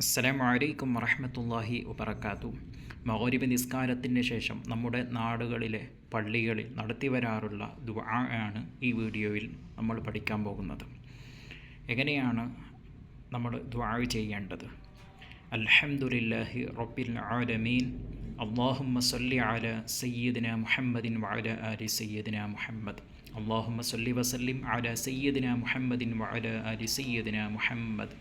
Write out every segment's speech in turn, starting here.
അസ്സലാമു അലൈക്കും വറഹ്മത്തുള്ളാഹി വബർക്കാത്തു മഗ്രിബ് നിസ്കാരത്തിന് ശേഷം നമ്മുടെ നാടുകളിലെ പള്ളികളിൽ നടത്തി വരാറുള്ള ദുആ ആണ് ഈ വീഡിയോയിൽ നമ്മൾ പഠിക്കാൻ പോകുന്നത്. എങ്ങനെയാണ് നമ്മൾ ദുആ ചെയ്യേണ്ടത്? അൽഹംദുലില്ലാഹി റബ്ബിൽ ആലമീൻ. അള്ളാഹുമ്മ സല്ലി അല സയ്യിദിന മുഹമ്മദിൻ വഅല ആലി സയ്യിദിന മുഹമ്മദ്. അള്ളാഹുമ്മ സല്ലി വസല്ലിം അല സയ്യിദിന മുഹമ്മദിൻ വഅല ആലി സയ്യിദിന മുഹമ്മദ്.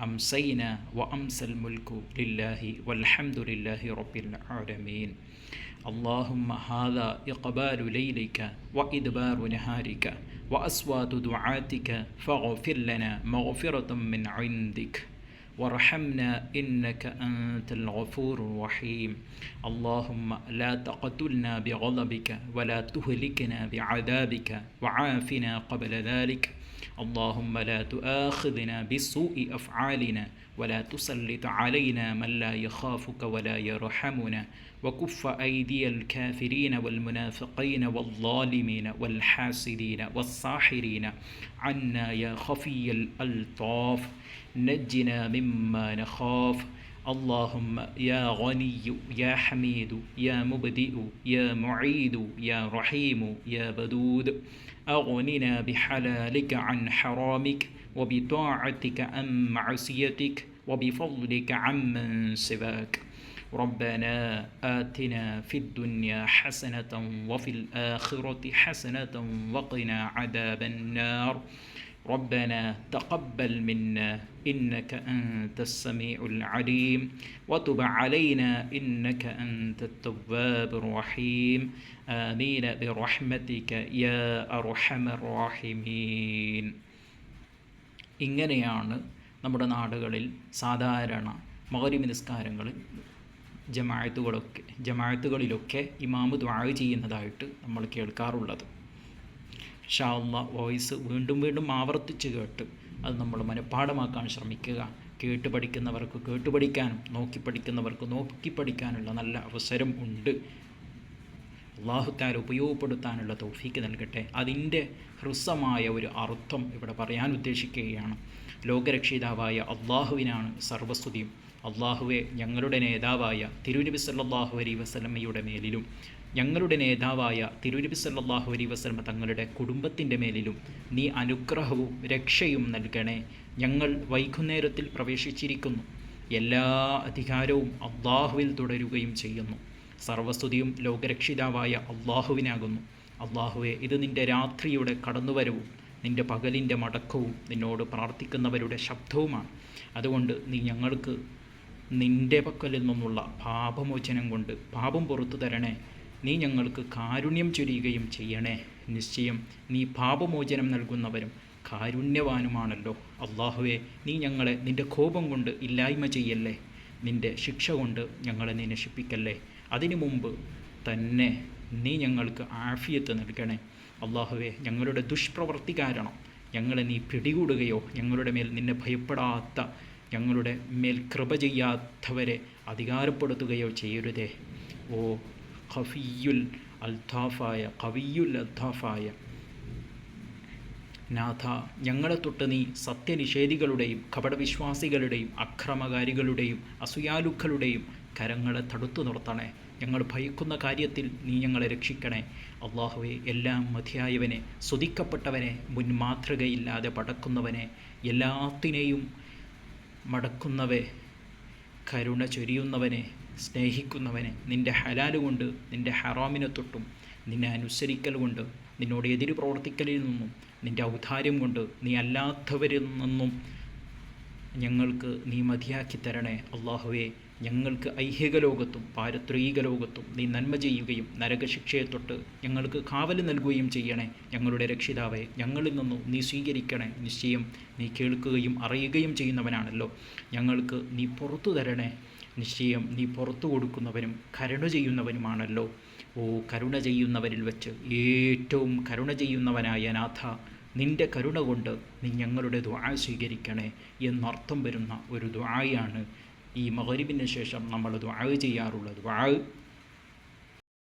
أمسينا وأمسى الملك لله والحمد لله رب العالمين. اللهم هذا إقبال ليلك وإدبار نهارك وأصوات دعاتك فاغفر لنا مغفرة من عندك. وارحمنا إنك أنت الغفور الرحيم. اللهم لا تقتلنا بغضبك ولا تهلكنا بعذابك وعافنا قبل ذلك. اللهم لا تؤاخذنا بسوء أفعالنا ولا تسلط علينا من لا يخافك ولا يرحمنا وكف أيدي الكافرين والمنافقين والظالمين والحاسدين والساحرين عنا يا خفي الألطاف نجنا مما نخاف اللهم يا غني يا حميد يا مبدئ يا معيد يا رحيم يا بدود. أغننا بحلالك عن حرامك وبطاعتك عن معصيتك وبفضلك عمن سواك. ربنا آتنا في الدنيا حسنة وفي الآخرة حسنة وقنا عذاب النار. ربنا تقبل منا إنك أنت السميع العليم وتب علينا إنك أنت التواب الرحيم آمين برحمتك يا أرحم الراحمين ഇങ്ങനെയാണ് നമ്മുടെ നാടുകളിൽ സാധാരണ മകരിമ നിസ്കാരങ്ങളിൽ ജമാഅത്തുകളൊക്കെ ജമാഅത്തുകളിലൊക്കെ ഇമാമ് ദ്വാ ചെയ്യുന്നതായിട്ട് നമ്മൾ കേൾക്കാറുള്ളത് ഷാള്ള വോയിസ് വീണ്ടും വീണ്ടും ആവർത്തിച്ച് കേട്ട് അത് നമ്മൾ മനഃപ്പാഠമാക്കാൻ ശ്രമിക്കുക. കേട്ട് പഠിക്കുന്നവർക്ക് കേട്ട് പഠിക്കാനും നോക്കി പഠിക്കുന്നവർക്ക് നോക്കി പഠിക്കാനുള്ള നല്ല അവസരം ഉണ്ട്. അള്ളാഹുത്താൽ ഉപയോഗപ്പെടുത്താനുള്ള തൗഫീക്ക് നൽകട്ടെ. അതിന്റെ ഹ്രസ്വമായ ഒരു അർത്ഥം ഇവിടെ പറയാൻ ഉദ്ദേശിക്കുകയാണ്. ലോകരക്ഷിതാവായ അള്ളാഹുവിനാണ് സർവസ്തുതിയും. അള്ളാഹുവെ ഞങ്ങളുടെ നേതാവായ തിരുനബി സല്ലാഹു അലൈ വസലമ്മയുടെ മേലിലും ഞങ്ങളുടെ നേതാവായ തിരുനബി സല്ലാഹു അലൈ വസ്ലമ തങ്ങളുടെ കുടുംബത്തിന്റെ മേലിലും നീ അനുഗ്രഹവും രക്ഷയും നൽകണേ. ഞങ്ങൾ വൈകുന്നേരത്തിൽ പ്രവേശിച്ചിരിക്കുന്നു. എല്ലാ അധികാരവും അള്ളാഹുവിൽ തുടരുകയും ചെയ്യുന്നു. സർവസ്തുതിയും ലോകരക്ഷിതാവായ അള്ളാഹുവിനാകുന്നു. അള്ളാഹുവെ ഇത് നിന്റെ രാത്രിയുടെ കടന്നുവരവും നിന്റെ പകലിന്റെ മടക്കവും നിന്നോട് പ്രാർത്ഥിക്കുന്നവരുടെ ശബ്ദവുമാണ്. അതുകൊണ്ട് നീ ഞങ്ങൾക്ക് നിന്റെ പക്കലിൽ നിന്നുള്ള പാപമോചനം കൊണ്ട് പാപം പുറത്തു തരണേ. നീ ഞങ്ങൾക്ക് കാരുണ്യം ചൊരിയുകയും ചെയ്യണേ. നിശ്ചയം നീ പാപമോചനം നൽകുന്നവരും കാരുണ്യവാനുമാണല്ലോ. അള്ളാഹുവെ നീ ഞങ്ങളെ നിന്റെ കോപം കൊണ്ട് ഇല്ലായ്മ ചെയ്യല്ലേ? നിന്റെ ശിക്ഷ കൊണ്ട് ഞങ്ങളെ നീ നശിപ്പിക്കല്ലേ? അതിനു മുമ്പ് തന്നെ നീ ഞങ്ങൾക്ക് ആഫിയത്ത് നൽകണേ. അള്ളാഹുവെ ഞങ്ങളുടെ ദുഷ്പ്രവൃത്തി കാരണം ഞങ്ങളെ നീ പിടികൂടുകയോ ഞങ്ങളുടെ മേൽ നിന്നെ ഭയപ്പെടാത്ത ഞങ്ങളുടെ മേൽ കൃപ ചെയ്യാത്തവരെ അധികാരപ്പെടുത്തുകയോ ചെയ്യരുതേ. ഓ ഖഫിയുൽ അൽതാഫായ കവിയുൽ അൽതാഫായ. നാഥ ഞങ്ങളെ തൊട്ട് നീ സത്യനിഷേധികളുടെയും കപടവിശ്വാസികളുടെയും അക്രമകാരികളുടെയും അസുയാലുക്കളുടെയും കരങ്ങളെ തടുത്തു നിർത്തണേ. ഞങ്ങൾ ഭയക്കുന്ന കാര്യത്തിൽ നീ ഞങ്ങളെ രക്ഷിക്കണേ. അള്ളാഹുവെ എല്ലാം മതിയായവനെ സ്തുതിക്കപ്പെട്ടവനെ മുൻമാതൃകയില്ലാതെ പടക്കുന്നവനെ എല്ലാത്തിനെയും മടക്കുന്നവ കരുണ ചൊരിയുന്നവനെ സ്നേഹിക്കുന്നവനെ നിന്റെ ഹലാൽ കൊണ്ട് നിന്റെ ഹറാമിനെ തൊട്ടും നിന്നെ അനുസരിക്കൽ കൊണ്ട് നിന്നോട് എതിര് പ്രവർത്തിക്കലിൽ നിന്നും നിന്റെ ഔദാര്യം കൊണ്ട് നീ അല്ലാത്തവരിൽ നിന്നും ഞങ്ങൾക്ക് നീ മതിയാക്കി തരണേ. അള്ളാഹുവെ ഞങ്ങൾക്ക് ഐഹിക ലോകത്തും പാരത്രീക ലോകത്തും നീ നന്മ ചെയ്യുകയും നരകശിക്ഷയെ തൊട്ട് ഞങ്ങൾക്ക് കാവൽ നൽകുകയും ചെയ്യണേ. ഞങ്ങളുടെ രക്ഷിതാവെ ഞങ്ങളിൽ നിന്നും നീ സ്വീകരിക്കണേ. നിശ്ചയം നീ കേൾക്കുകയും അറിയുകയും ചെയ്യുന്നവനാണല്ലോ. ഞങ്ങൾക്ക് നീ പുറത്തു തരണേ. നിശ്ചയം നീ പുറത്തു കൊടുക്കുന്നവനും കരുണ ചെയ്യുന്നവനുമാണല്ലോ. ഓ കരുണ ചെയ്യുന്നവരിൽ വെച്ച് ഏറ്റവും കരുണ ചെയ്യുന്നവനായ നാഥ നിന്റെ കരുണ കൊണ്ട് നീ ഞങ്ങളുടെ ദ്വാ സ്വീകരിക്കണേ എന്നർത്ഥം വരുന്ന ഒരു ദ്വായാണ് ഈ മകരിബിന് ശേഷം നമ്മൾ ദ്വാവ് ചെയ്യാറുള്ളത്. ദ്വാ